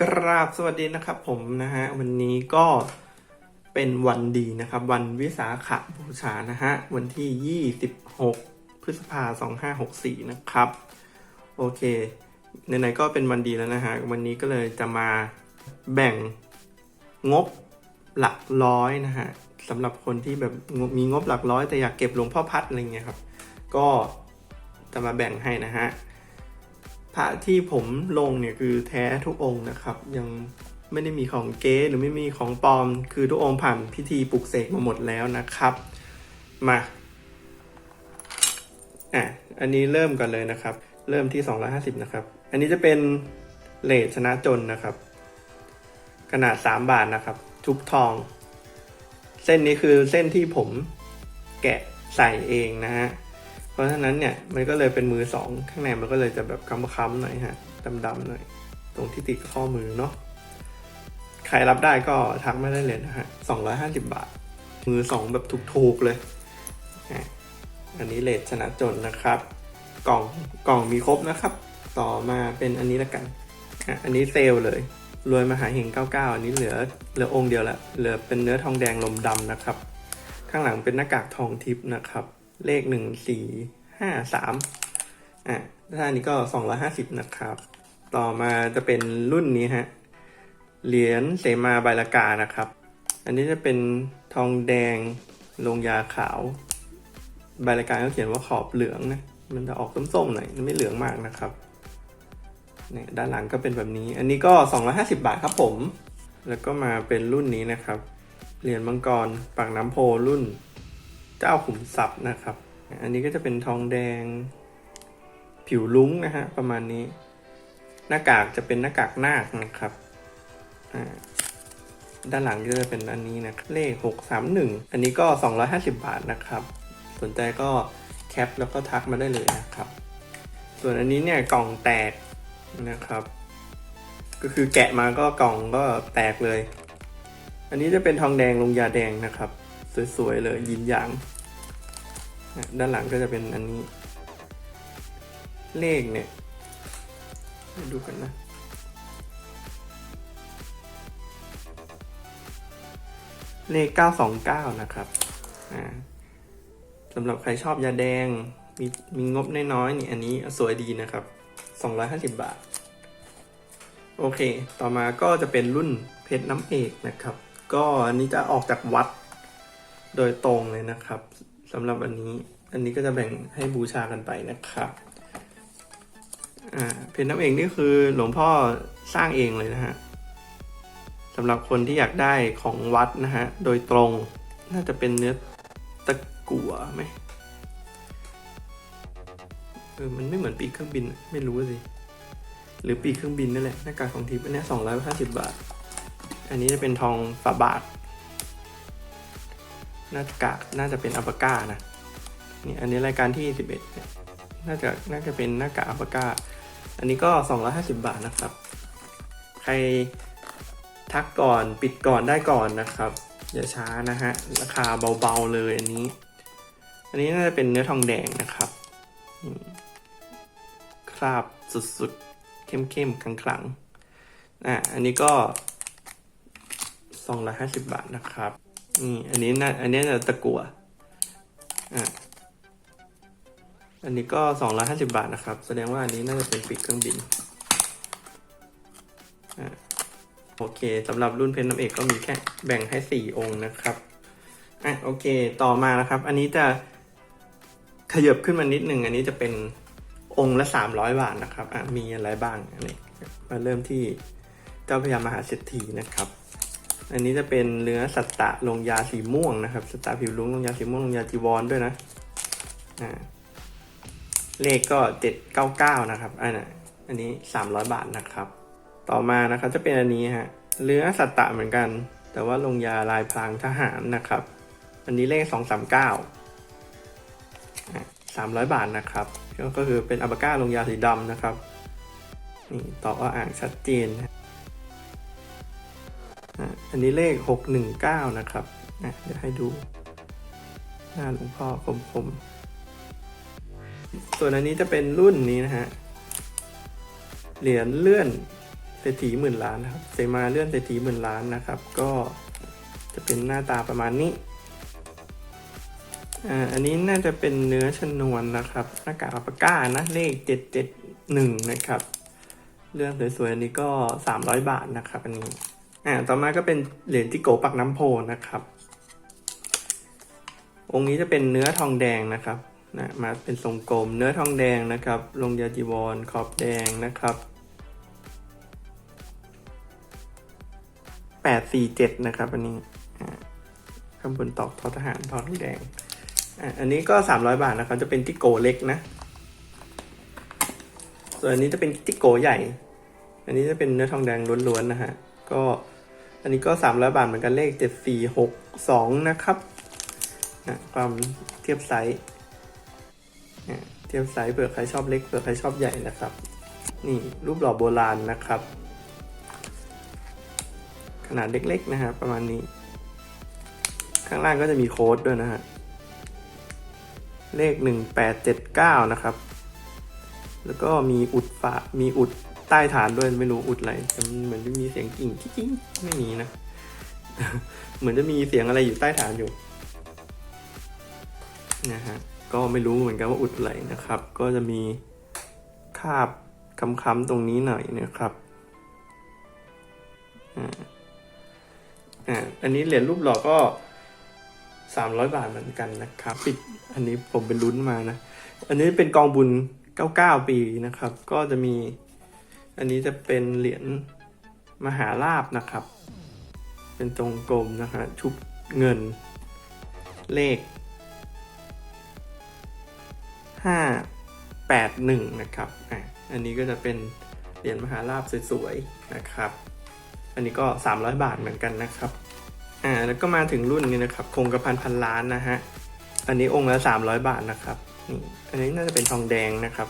กราบสวัสดีนะครับผมนะฮะวันนี้ก็เป็นวันดีนะครับ วันวิสาขบูชานะฮะวันที่ 26 พฤษภา2564นะครับ โอเคไหนๆก็เป็นวันดีแล้วนะฮะวันนี้ก็เลยจะมาแบ่งงบหลักร้อยนะฮะสำหรับคนที่แบบมีงบหลักร้อยแต่อยากเก็บหลวงพ่อพัดอะไรเงี้ยครับ ก็จะมาแบ่งให้นะฮะ พระที่ผมลงเนี่ยคือแท้ทุกองค์นะครับ ยังไม่ได้มีของเก๊หรือไม่มีของปลอม คือทุกองค์ผ่านพิธีปลุกเสกมาหมดแล้วนะครับ มาอะอันนี้เริ่มกันเลยนะครับ เริ่มที่ 250 นะครับ อันนี้จะเป็นเลทชนะจนนะครับ ขนาด 3 บาทนะครับทุบทอง เส้นนี้คือเส้นที่ผมแกะใส่เองนะฮะ ราะฉะนั้นเนี่ยมันก็เลยเป็นมือสองข้างในมันก็เลยจะแบบค้ำๆหน่อยฮะดำๆหน่อย ตรงที่ติดข้อมือเนาะใครรับได้ก็ทักไมาได้เลยนะฮะสองร้อยห้าสิบบาท มือสองแบบถูกๆเลย อันนี้เลทชนะจนนะครับ กล่องกล่องมีครบนะครับ ต่อมาเป็นอันนี้ละกัน อันนี้เซลเลย รวยมหาเฮง99 อันนี้เหลือเหลือองค์เดียวละ เหลือเป็นเนื้อทองแดงลมดำนะครับ ข้างหลังเป็นหน้ากากทองทิพย์นะครับ เลขหนึ่งสี ห้าสามอะด้านนี้ก็สองร้อยห้าสิบนะครับ ต่อมาจะเป็นรุ่นนี้ฮะ เหรียญเสมาใบละกานะครับ อันนี้จะเป็นทองแดงลงยาขาวใบละกาเขาเขียนว่าขอบเหลืองนะ มันจะออกส้มๆหน่อย มันไม่เหลืองมากนะครับเนี่ยด้านหลังก็เป็นแบบนี้ อันนี้ก็ 250 บาทครับผม แล้วก็มาเป็นรุ่นนี้นะครับ เหรียญมังกรปากน้ำโพรุ่น เจ้าขุมทรัพย์นะครับ อันนี้ก็จะเป็นทองแดง ผิวลุ้งนะฮะ ประมาณนี้ หน้ากากจะเป็นหน้ากากนาคนะครับด้านหลังก็จะเป็นอันนี้นะเลข 631 อันนี้ก็ 250 บาทนะครับ สนใจก็แคปแล้วก็ทักมาได้เลยนะครับ ส่วนอันนี้เนี่ยกล่องแตกนะครับ ก็คือแกะมาก็กล่องก็แตกเลย อันนี้จะเป็นทองแดงลงยาแดงนะครับ สวยๆเลยยินหยาง ด้านหลังก็จะเป็นอันนี้ เลขเนี่ย ดูกันนะ เลข 929 นะครับสำหรับใครชอบยาแดง มีมีงบน้อยๆนี่อันนี้สวยดีนะครับ 250 บาท โอเค ต่อมาก็จะเป็นรุ่นเพชรน้ำเอกนะครับ ก็อันนี้จะออกจากวัดโดยตรงเลยนะครับ สำหรับอันนี้ อันนี้ก็จะแบ่งให้บูชากันไปนะครับอ่าเพชรน้ำเอกนี่คือหลวงพ่อสร้างเองเลยนะฮะสำหรับคนที่อยากได้ของวัดนะฮะ โดยตรงน่าจะเป็นเนื้อตะกั่วไหมเออมันไม่เหมือนปีกเครื่องบินไม่รู้สิ หรือปีกเครื่องบินนั่นแหละหน้ากากของทิพย์อันนี้สองร้อยห้าสิบบาท อันนี้จะเป็นทองฝาบาท น้ากากน่าจะเป็นอัปาก้านะนี่อันนี้รายการที่สิบเอ็ดนี่น่าจะน่าจะเป็นหน้ากากอัปาก้า อันนี้ก็สองร้อยห้าสิบบาทนะครับ ใครทักก่อนปิดก่อนได้ก่อนนะครับอย่าช้านะฮะ ราคาเบาๆเลยอันนี้ อันนี้น่าจะเป็นเนื้อทองแดงนะครับคราบสุดๆ เข้มๆคลังๆอะอันนี้ก็สองร้อยห้าสิบบาทนะครับ นี่อันนี้น่าอันนี้จะตะกัวอะอันนี้ก็สองร้อยห้าสิบาทนะครับ แสดงว่าอันนี้น่าจะเป็นปีกเครื่องบินอะโอเคสำหรับรุ่นเพชรน้ำเอกก็มีแค่แบ่งให้สี่องค์นะครับอะโอเค ต่อมานะครับ อันนี้จะขยับขึ้นมานิดหนึ่งอันนี้จะเป็นองค์ละสามร้อยบาทนะครับอะมีอะไรบ้างอันนี้มาเริ่มที่เจ้าพญามหาเศรษฐีนะครับ อันนี้จะเป็นเนื้อสัตตะลงยาสีม่วงนะครับ สัตตะผิวลุ้งลงยาสีม่วงลงยาจีวรด้วยนะอ่าเลขก็เจ็ดเก้าเก้านะครับอันน่ะอันนี้สามร้อยบาทนะครับ ต่อมานะครับจะเป็นอันนี้ฮะเนื้อสัตตะเหมือนกัน แต่ว่าลงยาลายพรางทหารนะครับ อันนี้เลขสองสามเก้าสามร้อยบาทนะครับ ก็คือเป็นอัลบาก้าลงยาสีดำนะครับนี่ต่ออ่างชัดเจนนะ อันนี้เลขหกหนึ่งเก้านะครับอะเดี๋ยวให้ดู หน้าหลวงพ่อคมๆ ส่วนอันนี้จะเป็นรุ่นนี้นะฮะ เหรียญเลื่อนเศรษฐีหมื่นล้านนะครับ เสมาเลื่อนเศรษฐีหมื่นล้านนะครับ ก็จะเป็นหน้าตาประมาณนี้อ่าอันนี้น่าจะเป็นเนื้อชนวนนะครับ หน้ากากอัลปก้านะเลขเจ็ดเจ็ดหนึ่งนะครับ เรื่องสวยๆอันนี้ก็สามร้อยบาทนะครับอันนี้ อ่าต่อมาก็เป็นเหรียญจิโกปักน้ำโพนะครับ องค์นี้จะเป็นเนื้อทองแดงนะครับนะมาเป็นทรงกลมเนื้อทองแดงนะครับลงยาจีวรขอบแดงนะครับแปดสี่เจ็ดนะครับอันนี้ข้างบนตอกทอทหารทอทองแดงอะอันนี้ก็สามร้อยบาทนะครับจะเป็นจิโกเล็กนะ ส่วนอันนี้จะเป็นจิโกใหญ่ อันนี้จะเป็นเนื้อทองแดงล้วนๆนะฮะก็ อันนี้ก็สามร้อยบาทเหมือนกันเลขเจ็ดสี่หกสองนะครับนะความเทียบไซส์อะเทียบไซส์เผื่อใครชอบเล็กเผื่อใครชอบใหญ่นะครับ นี่รูปหล่อโบราณนะครับ ขนาดเล็กๆนะฮะประมาณนี้ ข้างล่างก็จะมีโค้ดด้วยนะฮะ เลขหนึ่งแปดเจ็ดเก้านะครับ แล้วก็มีอุดฝามีอุดใต้ฐานด้วยไม่รู้อุดอะไรแต่มันเหมือนจะมีเสียงกิ่งกิ๊ง ไม่มีนะ เหมือนจะมีเสียงอะไรอยู่ใต้ฐานอยู่นะฮะก็ไม่รู้เหมือนกันว่าอุดอะไรนะครับ ก็จะมีคาบค้ำๆตรงนี้หน่อยนะครับอ่าอ่าอันนี้เหรียญรูปหล่อก็สามร้อยบาทเหมือนกันนะครับปิดอันนี้ผมเป็นลุ้นมานะ อันนี้เป็นกองบุญเก้าเก้าปีนะครับ ก็จะมี อันนี้จะเป็นเหรียญ มหาลาบนะครับ เป็นตรงกลมนะฮะชุบเงิน เลขห้าแปดหนึ่งนะครับอะอันนี้ก็จะเป็นเหรียญมหาลาบสวยๆนะครับ อันนี้ก็ 300 บาทเหมือนกันนะครับอ่าแล้วก็มาถึงรุ่นนี้นะครับ คงกระพันพันล้านนะฮะอันนี้องค์ละสามร้อยบาทนะครับนี่อันนี้น่าจะเป็นทองแดงนะครับ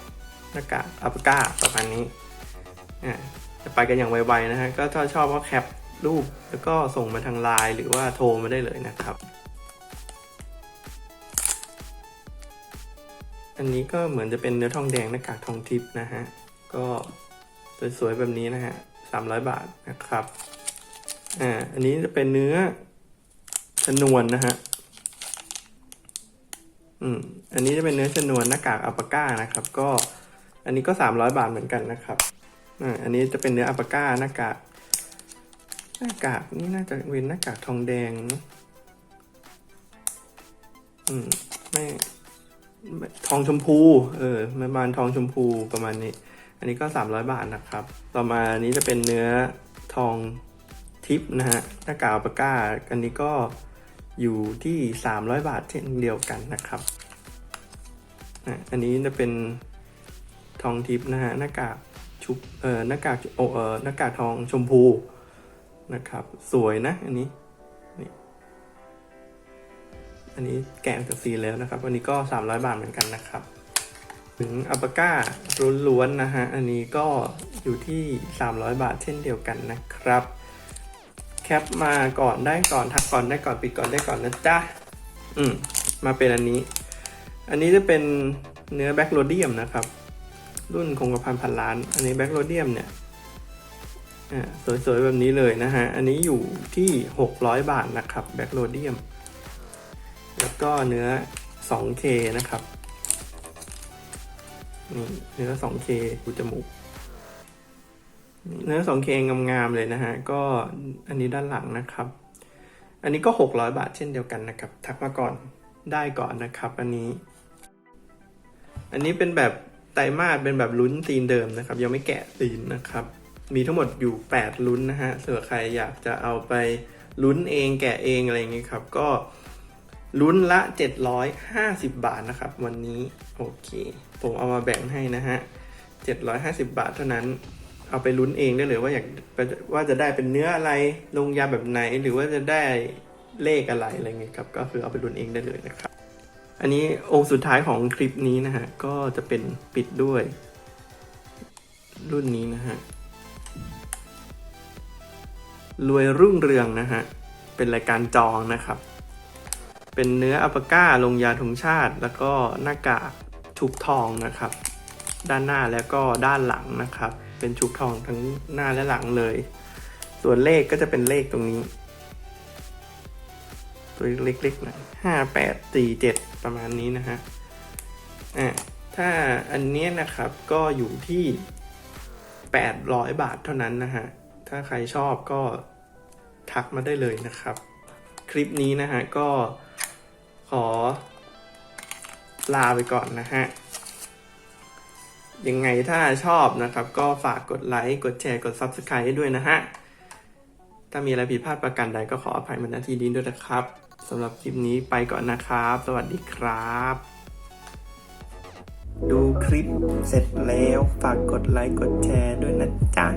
หน้ากากอัปก้าประมาณนี้อ่า จะไปกันอย่างไวๆนะฮะก็ถ้าชอบก็แคปรูปแล้วก็ส่งมาทางไลน์หรือว่าโทรมาได้เลยนะครับ อันนี้ก็เหมือนจะเป็นเนื้อทองแดงหน้ากากทองทิพย์นะฮะ ก็สวยๆแบบนี้นะฮะสามร้อยบาทนะครับ อ่า อันนี้จะเป็นเนื้อชนวนนะฮะ อืม อันนี้จะเป็นเนื้อชนวนหน้ากากอัลปาก้านะครับ ก็ อันนี้ก็สามร้อยบาทเหมือนกันนะครับ อันนี้จะเป็นเนื้ออัปก้าหน้ากากหน้ากากนี่น่าจะเป็นหน้ากากทองแดงนอะอืมไม่ทองชมพู เออประมาณทองชมพูประมาณนี้ อันนี้ก็สามร้อยบาทนะครับ ต่อมาอันนี้จะเป็นเนื้อทองทิปนะฮะหน้ากากอัปก้า อันนี้ก็อยู่ที่ 300 บาทเช่นเดียวกันนะครับอันนี้จะเป็นทองทิปนะฮะหน้ากาก ชุบเอ่อหน้ากากโอเอ่อหน้ากากทองชมพูนะครับ สวยนะอันนี้นี่อันนี้แกะจากซีแล้วนะครับ อันนี้ก็ 300 บาทเหมือนกันนะครับ ถึงอัปก้าล้วนๆนะฮะ อันนี้ก็อยู่ที่ 300 บาทเช่นเดียวกันนะครับ แคปมาก่อนได้ก่อนทักก่อนได้ก่อนปิดก่อนได้ก่อนนะจ๊ะอืมมาเป็นอันนี้ อันนี้จะเป็นเนื้อแบ็กโรเดียมนะครับ รุ่นคงกระพันพันล้าน อันนี้แบ็กโรเดียมเนี่ยอ่าสวยๆ แบบนี้เลยนะฮะ อันนี้อยู่ที่ 600 บาทนะครับแบ็กโรเดียม แล้วก็เนื้อ 2K นะครับนี่เนื้อ 2K ดูจมูก เนื้อ 2K งามๆ เลยนะฮะ ก็อันนี้ด้านหลังนะครับ อันนี้ก็ 600 บาทเช่นเดียวกันนะครับ ทักมาก่อนได้ก่อนนะครับ อันนี้ อันนี้เป็นแบบ ไตรมาสเป็นแบบลุ้นตีนเดิมนะครับ ยังไม่แกะตีนนะครับ มีทั้งหมดอยู่ 8 ลุ้นนะฮะเผื่อใครอยากจะเอาไปลุ้นเองแกะเองอะไรอย่างงี้ครับ ก็ลุ้นละ 750 บาทนะครับ วันนี้โอเค ผมเอามาแบ่งให้นะฮะ 750 บาทเท่านั้น เอาไปลุ้นเองได้เลยว่าอยากว่าจะได้เป็นเนื้ออะไรลงยาแบบไหน หรือว่าจะได้เลขอะไรอะไรเงี้ยครับ ก็คือเอาไปลุ้นเองได้เลยนะครับ อันนี้องค์สุดท้ายของคลิปนี้นะฮะ ก็จะเป็นปิดด้วย รุ่นนี้นะฮะ รวยรุ่งเรืองนะฮะ เป็นรายการจองนะครับ เป็นเนื้ออัปก้าลงยาธงชาติ แล้วก็หน้ากากชุบทองนะครับ ด้านหน้าแล้วก็ด้านหลังนะครับ เป็นชุบทองทั้งหน้าและหลังเลย ส่วนเลขก็จะเป็นเลขตรงนี้ ตัวเล็กๆน่อยห้าแปดสี่เจ็ด ประมาณนี้นะฮะอะถ้าอันเนี้ยนะครับก็อยู่ที่ 800 บาทเท่านั้นนะฮะ ถ้าใครชอบก็ทักมาได้เลยนะครับ คลิปนี้นะฮะก็ขอลาไปก่อนนะฮะ ยังไงถ้าชอบนะครับ ก็ฝากกดไลค์ กดแชร์ กด Subscribe ด้วยนะฮะ ถ้ามีอะไรผิดพลาดประการใดก็ขออภัยมาณที่นี้ด้วยนะครับ สำหรับคลิปนี้ไปก่อนนะครับ สวัสดีครับ ดูคลิปเสร็จแล้วฝากกดไลค์กดแชร์ด้วยนะจ๊ะ